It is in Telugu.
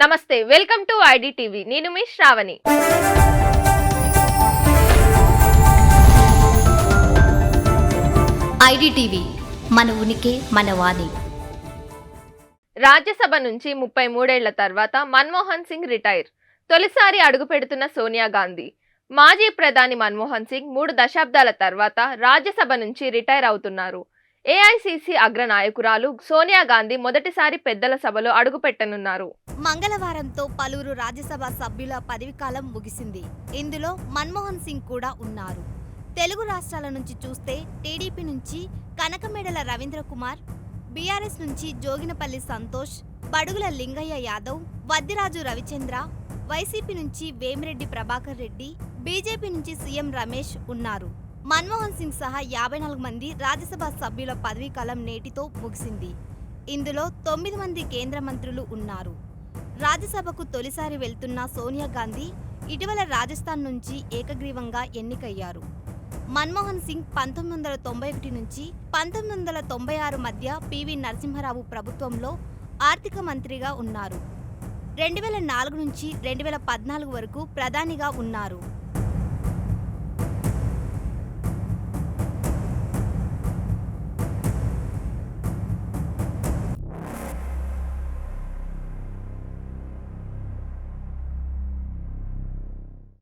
నమస్తే వెల్కమ్ టు ఐడి టీవీ నేను మీ శ్రావణి. ఐడిటీవీ మన ఉనికి మన వాణి. రాజ్యసభ నుంచి ముప్పై మూడేళ్ళ తర్వాత మన్మోహన్ సింగ్ రిటైర్. తొలిసారి అడుగుపెడుతున్న సోనియా గాంధీ. మాజీ ప్రధాని మన్మోహన్ సింగ్ మూడు దశాబ్దాల తర్వాత రాజ్యసభ నుంచి రిటైర్ అవుతున్నారు. ఏఐసిసి అగ్ర నాయకురాలు సోనియా గాంధీ మొదటిసారి పెద్దల సభలో అడుగుపెట్టనున్నారు. మంగళవారంతో పలువురు రాజ్యసభ సభ్యుల పదవీకాలం ముగిసింది. ఇందులో మన్మోహన్ సింగ్ కూడా ఉన్నారు. తెలుగు రాష్ట్రాల నుంచి చూస్తే టీడీపీ నుంచి కనకమేడల రవీంద్ర కుమార్ బీఆర్ఎస్ నుంచి జోగినపల్లి సంతోష్ బడుగుల లింగయ్య యాదవ్ వద్దిరాజు రవిచంద్ర వైసీపీ నుంచి వేమిరెడ్డి ప్రభాకర్ రెడ్డి బీజేపీ నుంచి సీఎం రమేష్ ఉన్నారు. మన్మోహన్ సింగ్ సహా యాభై నాలుగు మంది రాజ్యసభ సభ్యుల పదవీ కాలం నేటితో ముగిసింది. ఇందులో తొమ్మిది మంది కేంద్ర మంత్రులు ఉన్నారు. రాజ్యసభకు తొలిసారి వెళ్తున్న సోనియా గాంధీ ఇటీవల రాజస్థాన్ నుంచి ఏకగ్రీవంగా ఎన్నికయ్యారు. మన్మోహన్ సింగ్ పంతొమ్మిది వందల తొంభై ఒకటి నుంచి పంతొమ్మిది వందల తొంభై ఆరు మధ్య పివి నరసింహరావు ప్రభుత్వంలో ఆర్థిక మంత్రిగా ఉన్నారు. రెండు వేల నాలుగు నుంచి రెండు వేల పద్నాలుగు వరకు ప్రధానిగా ఉన్నారు.